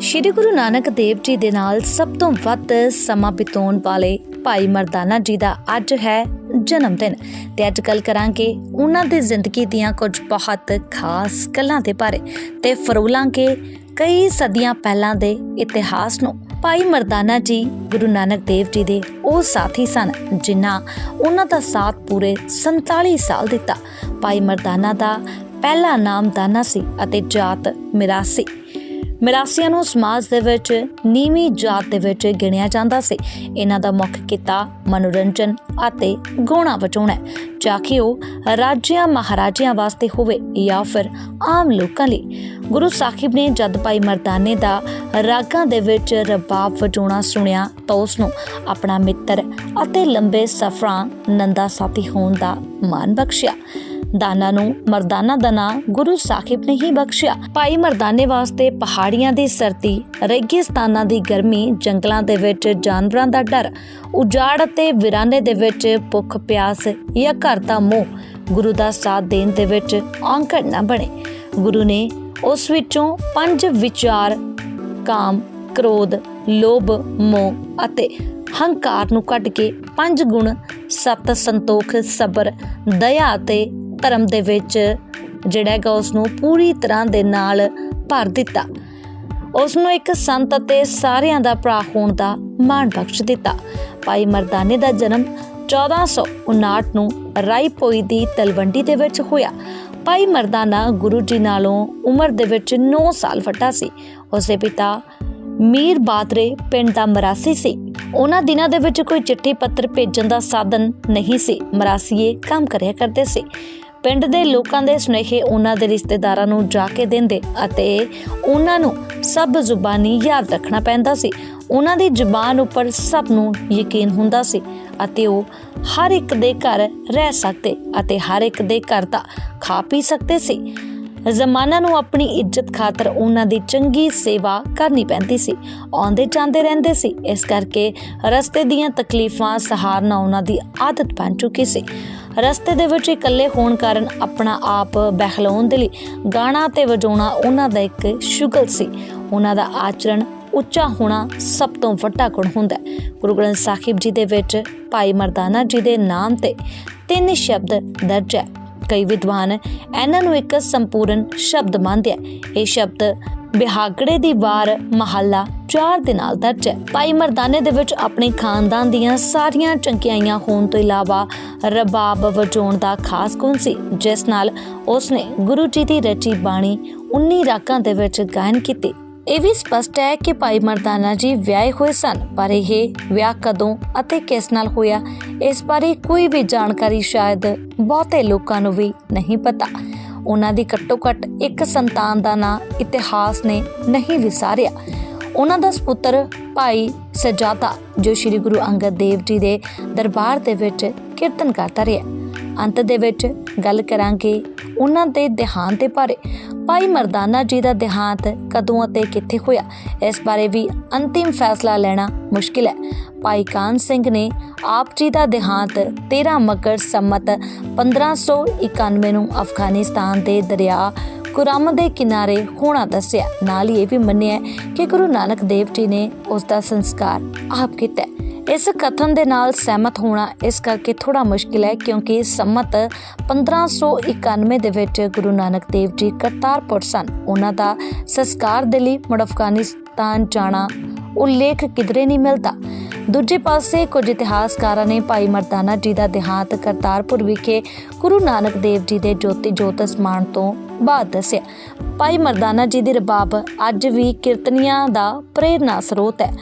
ਸ਼੍ਰੀ ਗੁਰੂ ਨਾਨਕ ਦੇਵ ਜੀ ਦੇ ਨਾਲ ਸਭ ਤੋਂ ਵੱਧ ਸਮਾਂ ਬਿਤਾਉਣ ਵਾਲੇ ਭਾਈ ਮਰਦਾਨਾ ਜੀ ਦਾ ਅੱਜ ਹੈ ਜਨਮ ਦਿਨ ਤੇ ਅੱਜ ਕੱਲ ਕਰਾਂਗੇ ਉਹਨਾਂ ਦੀ ਜ਼ਿੰਦਗੀ ਦੀਆਂ ਕੁਝ ਬਹੁਤ ਖਾਸ ਗੱਲਾਂ ਦੇ ਬਾਰੇ ਤੇ ਫਰੋਲਾਂਗੇ ਕਈ ਸਦੀਆਂ ਪਹਿਲਾਂ ਦੇ ਇਤਿਹਾਸ ਨੂੰ। ਭਾਈ ਮਰਦਾਨਾ ਜੀ ਗੁਰੂ ਨਾਨਕ ਦੇਵ ਜੀ ਦੇ ਉਹ ਸਾਥੀ ਸਨ ਜਿਨ੍ਹਾਂ ਉਹਨਾਂ ਦਾ ਸਾਥ ਪੂਰੇ 47 ਸਾਲ ਦਿੱਤਾ। ਭਾਈ ਮਰਦਾਨਾ ਦਾ ਪਹਿਲਾ ਨਾਮ ਦਾਨਾ ਸੀ ਅਤੇ ਜਾਤ ਮਿਰਾਸੀ। ਮਿਰਾਸੀਆਂ ਨੂੰ ਸਮਾਜ ਦੇ ਵਿੱਚ ਨੀਵੀਂ ਜਾਤ ਦੇ ਵਿੱਚ ਗਿਣਿਆ ਜਾਂਦਾ ਸੀ। ਇਹਨਾਂ ਦਾ ਮੁੱਖ ਕਿੱਤਾ ਮਨੋਰੰਜਨ ਅਤੇ ਗਾਉਣਾ ਵਜਾਉਣਾ ਹੈ, ਚਾਹੇ ਉਹ ਰਾਜਿਆਂ ਮਹਾਰਾਜਿਆਂ ਵਾਸਤੇ ਹੋਵੇ ਜਾਂ ਫਿਰ ਆਮ ਲੋਕਾਂ ਲਈ। ਗੁਰੂ ਸਾਹਿਬ ਨੇ ਜਦ ਭਾਈ ਮਰਦਾਨੇ ਦਾ ਰਾਗਾਂ ਦੇ ਵਿੱਚ ਰਬਾਬ ਵਜਾਉਣਾ ਸੁਣਿਆ ਤਾਂ ਉਸ ਨੂੰ ਆਪਣਾ ਮਿੱਤਰ ਅਤੇ ਲੰਬੇ ਸਫ਼ਰਾਂ ਨੰਦਾ ਸਾਥੀ ਹੋਣ ਦਾ ਮਾਣ ਬਖਸ਼ਿਆ। ਦਾਨਾ ਨੂੰ, ਮਰਦਾਨਾ ਦਾ ਨਾਂ ਗੁਰੂ ਸਾਹਿਬ ਨੇ ਹੀ ਬਖਸ਼ਿਆ। ਭਾਈ ਮਰਦਾਨੇ ਵਾਸਤੇ ਪਹਾੜੀਆਂ ਦੀ ਸਰਦੀ, ਰੇਗਿਸਤਾਨਾਂ ਦੀ ਗਰਮੀ, ਜੰਗਲਾਂ ਦੇ ਵਿੱਚ ਜਾਨਵਰਾਂ ਦਾ ਡਰ, ਉਜਾੜ ਅਤੇ ਵਿਰਾਨੇ ਦੇ ਵਿੱਚ ਭੁੱਖ ਪਿਆਸ ਜਾਂ ਘਰ ਦਾ ਮੋਹ, ਗੁਰੂ ਦਾ ਸਾਥ ਦੇਣ ਦੇ ਵਿੱਚ ਔਂਕੜ ਨਾ ਬਣੇ। ਗੁਰੂ ਨੇ ਉਸ ਵਿੱਚੋਂ ਪੰਜ ਵਿਚਾਰ, ਕਾਮ, ਕ੍ਰੋਧ, ਲੋਭ, ਮੋਹ ਅਤੇ ਹੰਕਾਰ ਨੂੰ ਕੱਢ ਕੇ ਪੰਜ ਗੁਣ, ਸਤ ਸੰਤੋਖ, ਸਬਰ, ਦਇਆ ਅਤੇ ਧਰਮ ਦੇ ਵਿੱਚ ਜਿਹੜਾ ਹੈਗਾ ਉਸ ਨੂੰ ਪੂਰੀ ਤਰ੍ਹਾਂ ਦੇ ਨਾਲ ਭਰ ਦਿੱਤਾ। ਉਸ ਨੂੰ ਇੱਕ ਸੰਤ ਅਤੇ ਸਾਰਿਆਂ ਦਾ ਭਰਾ ਹੋਣ ਦਾ ਮਾਣ ਬਖਸ਼ ਦਿੱਤਾ। ਭਾਈ ਮਰਦਾਨੇ ਦਾ ਜਨਮ 1459 ਨੂੰ ਰਾਈਪੋਈ ਦੀ ਤਲਵੰਡੀ ਦੇ ਵਿੱਚ ਹੋਇਆ। ਭਾਈ ਮਰਦਾਨਾ ਗੁਰੂ ਜੀ ਨਾਲੋਂ ਉਮਰ ਦੇ ਵਿੱਚ 9 ਸਾਲ ਵੱਡਾ ਸੀ। ਉਸਦੇ ਪਿਤਾ ਮੀਰ ਬਾਦਰੇ ਪਿੰਡ ਦਾ ਮਰਾਸੀ ਸੀ। ਉਹਨਾਂ ਦਿਨਾਂ ਦੇ ਵਿੱਚ ਕੋਈ ਚਿੱਠੀ ਪੱਤਰ ਭੇਜਣ ਦਾ ਸਾਧਨ ਨਹੀਂ ਸੀ। ਮਰਾਸੀਏ ਕੰਮ ਕਰਿਆ ਕਰਦੇ ਸੀ। ਪਿੰਡ ਦੇ ਲੋਕਾਂ ਦੇ ਸੁਨੇਹੇ ਉਹਨਾਂ ਦੇ ਰਿਸ਼ਤੇਦਾਰਾਂ ਨੂੰ ਜਾ ਕੇ ਦਿੰਦੇ ਅਤੇ ਉਹਨਾਂ ਨੂੰ ਸਭ ਜ਼ੁਬਾਨੀ ਯਾਦ ਰੱਖਣਾ ਪੈਂਦਾ ਸੀ। ਉਹਨਾਂ ਦੀ ਜ਼ੁਬਾਨ ਉੱਪਰ ਸਭ ਨੂੰ ਯਕੀਨ ਹੁੰਦਾ ਸੀ ਅਤੇ ਉਹ ਹਰ ਇੱਕ ਦੇ ਘਰ ਰਹਿ ਸਕਦੇ ਅਤੇ ਹਰ ਇੱਕ ਦੇ ਘਰ ਦਾ ਖਾ ਪੀ ਸਕਦੇ ਸੀ। ਜ਼ਮਾਨਾ ਨੂੰ ਆਪਣੀ ਇੱਜ਼ਤ ਖਾਤਰ ਉਹਨਾਂ ਦੀ ਚੰਗੀ ਸੇਵਾ ਕਰਨੀ ਪੈਂਦੀ ਸੀ। ਆਉਂਦੇ ਜਾਂਦੇ ਰਹਿੰਦੇ ਸੀ। ਇਸ ਕਰਕੇ ਰਸਤੇ ਦੀਆਂ ਤਕਲੀਫਾਂ ਸਹਾਰਨਾ ਉਹਨਾਂ ਦੀ ਆਦਤ ਬਣ ਚੁੱਕੀ ਸੀ। ਰਸਤੇ ਦੇ ਵਿੱਚ ਇਕੱਲੇ ਹੋਣ ਕਾਰਨ ਆਪਣਾ ਆਪ ਬਹਿਲਾਉਣ ਦੇ ਲਈ ਗਾਣਾ ਤੇ ਵਜਾਉਣਾ ਉਹਨਾਂ ਦਾ ਇੱਕ ਸ਼ੁਗਲ ਸੀ। ਉਹਨਾਂ ਦਾ ਆਚਰਣ ਉੱਚਾ ਹੋਣਾ ਸਭ ਤੋਂ ਵੱਡਾ ਗੁਣ ਹੁੰਦਾ ਹੈ। ਗੁਰੂ ਗ੍ਰੰਥ ਸਾਹਿਬ ਜੀ ਦੇ ਵਿੱਚ ਭਾਈ ਮਰਦਾਨਾ ਜੀ ਦੇ ਨਾਮ ਤੇ ਤਿੰਨ ਸ਼ਬਦ ਦਰਜ ਹੈ। ਕਈ ਵਿਦਵਾਨ ਇਹਨਾਂ ਨੂੰ ਇੱਕ ਸੰਪੂਰਨ ਸ਼ਬਦ ਮੰਨਦੇ ਆ ਇਹ ਸ਼ਬਦ ਬਿਹਾਗੜੇ ਦੀ ਵਾਰ ਮਹੱਲਾ ਚਾਰ ਦੇ ਨਾਲ ਦਰਜ ਹੈ। ਭਾਈ ਮਰਦਾਨੇ ਦੇ ਵਿੱਚ ਆਪਣੇ ਖਾਨਦਾਨ ਦੀਆਂ ਸਾਰੀਆਂ ਚੰਕਿਆਈਆਂ ਹੋਣ ਤੋਂ ਇਲਾਵਾ ਰਬਾਬ ਵਜਾਉਣ ਦਾ ਖਾਸ ਗੁਣ ਸੀ? ਜਿਸ ਨਾਲ ਉਸਨੇ ਗੁਰੂ ਜੀ ਦੀ ਰਚੀ ਬਾਣੀ 19 ਰਾਗਾਂ ਦੇ ਵਿੱਚ ਗਾਇਨ ਕੀਤੀ। ਇਹ ਵੀ ਸਪਸ਼ਟ ਹੈ ਕਿ ਭਾਈ ਮਰਦਾਨਾ ਜੀ ਵਿਆਹੇ ਹੋਏ ਸਨ, ਪਰ ਇਹ ਵਿਆਹ ਕਦੋਂ ਅਤੇ ਕਿਸ ਨਾਲ ਹੋਇਆ, ਇਸ ਬਾਰੇ ਕੋਈ ਵੀ ਜਾਣਕਾਰੀ ਸ਼ਾਇਦ ਬਹੁਤੇ ਲੋਕਾਂ ਨੂੰ ਵੀ ਨਹੀਂ ਪਤਾ। ਉਹਨਾਂ ਦੀ ਘੱਟੋ ਘੱਟ ਇੱਕ ਸੰਤਾਨ ਦਾ ਨਾਂ ਇਤਿਹਾਸ ਨੇ ਨਹੀਂ ਵਿਸਾਰਿਆ। ਉਹਨਾਂ ਦਾ ਸੁਪੁੱਤਰ ਭਾਈ ਸਜਾਦਾ ਜੋ ਸ੍ਰੀ ਗੁਰੂ ਅੰਗਦ ਦੇਵ ਜੀ ਦੇ ਦਰਬਾਰ ਦੇ ਵਿੱਚ ਕੀਰਤਨ ਕਰਦਾ ਰਿਹਾ। ਅੰਤ ਦੇ ਵਿੱਚ ਗੱਲ ਕਰਾਂਗੇ ਉਹਨਾਂ ਦੇ ਦੇਹਾਂਤ ਦੇ ਬਾਰੇ। ਭਾਈ ਮਰਦਾਨਾ ਜੀ ਦਾ ਦੇਹਾਂਤ ਕਦੋਂ ਅਤੇ ਕਿੱਥੇ ਹੋਇਆ? ਇਸ ਬਾਰੇ ਵੀ ਅੰਤਿਮ ਫੈਸਲਾ ਲੈਣਾ ਮੁਸ਼ਕਿਲ ਹੈ। ਭਾਈ ਕਾਨ ਸਿੰਘ ਨੇ ਆਪ ਜੀ ਦਾ ਦੇਹਾਂਤ 13 ਮਕਰ ਸੰਮਤ 1591 ਨੂੰ ਅਫਗਾਨਿਸਤਾਨ ਦੇ ਦਰਿਆ ਕੁਰਾਮ ਦੇ ਕਿਨਾਰੇ ਹੋਣਾ ਦੱਸਿਆ। ਨਾਲ ਹੀ ਇਹ ਵੀ ਮੰਨਿਆ ਕਿ ਗੁਰੂ ਨਾਨਕ ਦੇਵ ਜੀ ਨੇ ਉਸ ਦਾ ਸੰਸਕਾਰ ਆਪ ਕੀਤਾ ਇਸ ਕਥਨ ਦੇ ਨਾਲ ਸਹਿਮਤ ਹੋਣਾ ਇਸ ਕਰਕੇ ਥੋੜਾ ਮੁਸ਼ਕਿਲ ਹੈ ਕਿਉਂਕਿ ਸੰਮਤ 1591 ਦੇ ਵਿੱਚ ਗੁਰੂ ਨਾਨਕ ਦੇਵ ਜੀ ਕਰਤਾਰਪੁਰ ਸਨ। ਉਹਨਾਂ ਦਾ ਸੰਸਕਾਰ ਦੇ ਲਈ ਮੁੜ ਅਫਗਾਨਿਸਤਾਨ ਜਾਣਾ ਉਲੇਖ ਕਿਧਰੇ ਨਹੀਂ ਮਿਲਦਾ। ਦੂਜੇ ਪਾਸੇ ਕੁਝ ਇਤਿਹਾਸਕਾਰਾਂ ਨੇ ਭਾਈ ਮਰਦਾਨਾ ਜੀ ਦਾ ਦੇਹਾਂਤ ਕਰਤਾਰਪੁਰ ਵਿਖੇ ਗੁਰੂ ਨਾਨਕ ਦੇਵ ਜੀ ਦੇ ਜੋਤੀ ਜੋਤ ਸਮਾਨ ਤੋਂ ਬਾਅਦ ਦੱਸਿਆ। ਭਾਈ ਮਰਦਾਨਾ ਜੀ ਦੀ ਰਬਾਬ ਅੱਜ ਵੀ ਕੀਰਤਨੀਆਂ ਦਾ ਪ੍ਰੇਰਨਾ ਸਰੋਤ ਹੈ।